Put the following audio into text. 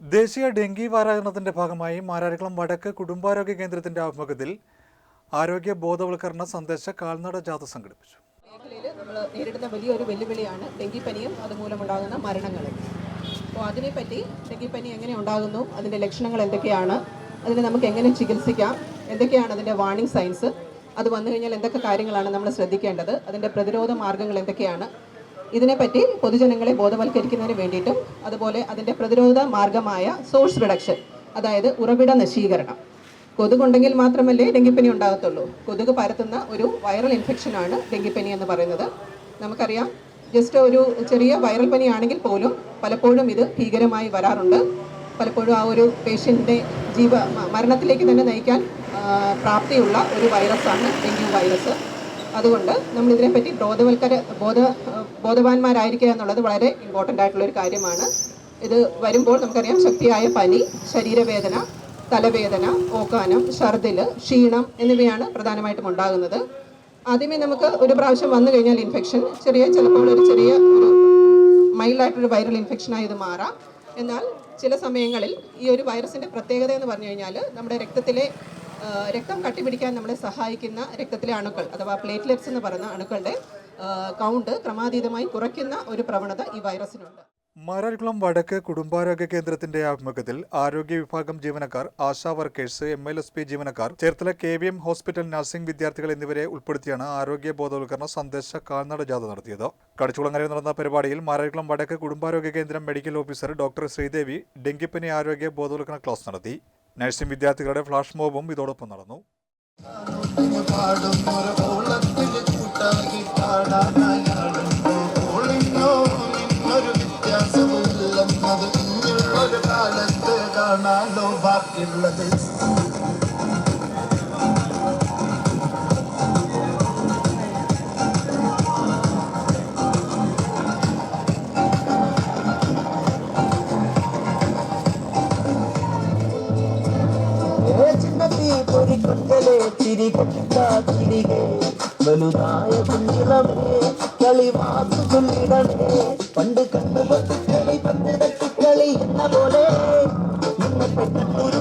ദേശീയ ഡെങ്കി വാരാചരണത്തിന്റെ ഭാഗമായി മാരാരിക്കുളം വടക്ക് കുടുംബാരോഗ്യ കേന്ദ്രത്തിന്റെ ആഭിമുഖ്യത്തിൽ ആരോഗ്യ ബോധവൽക്കരണ സന്ദേശ കാൽനട ജാഥ സംഘടിപ്പിച്ചു. മേഖലയിൽ നമ്മൾ നേരിടുന്ന വലിയൊരു വെല്ലുവിളിയാണ് ഡെങ്കിപ്പനിയും അതുമൂലമുണ്ടാകുന്ന മരണങ്ങളും. അപ്പോൾ അതിനെപ്പറ്റി ഡെങ്കിപ്പനി എങ്ങനെ ഉണ്ടാകുന്നു അതിന്റെ ലക്ഷണങ്ങൾ എന്തൊക്കെയാണ് അതിനെ നമുക്ക് എങ്ങനെ ചികിത്സിക്കാം എന്തൊക്കെയാണ് അതിന്റെ വാർണിംഗ് സൈൻസ് അത് വന്നു കഴിഞ്ഞാൽ എന്തൊക്കെ കാര്യങ്ങളാണ് നമ്മൾ ശ്രദ്ധിക്കേണ്ടത് അതിന്റെ പ്രതിരോധ മാർഗങ്ങൾ എന്തൊക്കെയാണ് ഇതിനെപ്പറ്റി പൊതുജനങ്ങളെ ബോധവൽക്കരിക്കുന്നതിന് വേണ്ടിയിട്ടും അതുപോലെ അതിന്റെ പ്രതിരോധ മാർഗമായ സോഴ്സ് റിഡക്ഷൻ അതായത് ഉറവിട നശീകരണം. കൊതുകുണ്ടെങ്കിൽ മാത്രമല്ലേ ഡെങ്കിപ്പനി ഉണ്ടാകത്തുള്ളൂ. കൊതുക് പരത്തുന്ന ഒരു വൈറൽ ഇൻഫെക്ഷനാണ് ഡെങ്കിപ്പനി എന്ന് പറയുന്നത്. നമുക്കറിയാം ജസ്റ്റ് ഒരു ചെറിയ വൈറൽ പനിയാണെങ്കിൽ പോലും പലപ്പോഴും ഇത് ഭീകരമായി വരാറുണ്ട്. പലപ്പോഴും ആ ഒരു പേഷ്യന്റെ ജീവ മരണത്തിലേക്ക് തന്നെ നയിക്കാൻ പ്രാപ്തിയുള്ള ഒരു വൈറസാണ് ഡെങ്കി വൈറസ്. അതുകൊണ്ട് നമ്മൾ ഇതിനെപ്പറ്റി ബോധവൽക്കര ബോധ ബോധവാന്മാരായിരിക്കുക എന്നുള്ളത് വളരെ ഇമ്പോർട്ടന്റ് ആയിട്ടുള്ള ഒരു കാര്യമാണ്. ഇത് വരുമ്പോൾ നമുക്കറിയാം ശക്തിയായ പനി ശരീരവേദന തലവേദന ഓക്കാനം ഛർദിൽ ക്ഷീണം എന്നിവയാണ് പ്രധാനമായിട്ടും ഉണ്ടാകുന്നത്. ആദ്യമേ നമുക്ക് ഒരു പ്രാവശ്യം വന്നു കഴിഞ്ഞാൽ ഇൻഫെക്ഷൻ ചെറിയ ചിലപ്പോൾ ഒരു ചെറിയ ഒരു മൈൽഡായിട്ടൊരു വൈറൽ ഇൻഫെക്ഷനായി ഇത് മാറാം. എന്നാൽ ചില സമയങ്ങളിൽ ഈ ഒരു വൈറസിന്റെ പ്രത്യേകത എന്ന് പറഞ്ഞു കഴിഞ്ഞാൽ നമ്മുടെ രക്തത്തിലെ രക്തം കട്ടിപിടിക്കാൻ നമ്മളെ സഹായിക്കുന്ന രക്തത്തിലെ അണുക്കൾ അഥവാ പ്ലേറ്റ്ലെറ്റ്സ് എന്ന് പറയുന്ന അണുക്കളുടെ കൗണ്ട് ക്രമാതീതമായി കുറയ്ക്കുന്ന ഒരു പ്രവണത ഈ വൈറസിനുണ്ട്. മാരാരിക്കുളം വടക്ക് കുടുംബാരോഗ്യ കേന്ദ്രത്തിന്റെ ആഭിമുഖ്യത്തിൽ ആരോഗ്യ വിഭാഗം ജീവനക്കാർ ASHA workers M L S P ജീവനക്കാർ Cherthala K V M hospital nursing വിദ്യാർത്ഥികൾ എന്നിവരെ ഉൾപ്പെടുത്തിയാണ് ആരോഗ്യ ബോധവൽക്കരണ സന്ദേശ കാൽനട ജാഥ നടത്തിയത്. കടിച്ചുളങ്ങരയിൽ നടന്ന പരിപാടിയിൽ മാരാരിക്കുളം വടക്ക് കുടുംബാരോഗ്യ കേന്ദ്രം മെഡിക്കൽ ഓഫീസർ ഡോക്ടർ ശ്രീദേവി ഡെങ്കിപ്പനി ആരോഗ്യ ബോധവൽക്കരണ ക്ലാസ് നടത്തി. നഴ്സിംഗ് വിദ്യാർത്ഥികളുടെ ഫ്ലാഷ് മോബും ഇതോടൊപ്പം നടന്നു ഓളത്തിൽ கண்களே திரிகின்றா கிளிகே வலுதாய குஞ்சிலமே களிவாசு சொல்லிடமே பண்டு கண்டு பத்து களி பந்து களி என்ன போலே? இன்னத்தை கண்ணுரை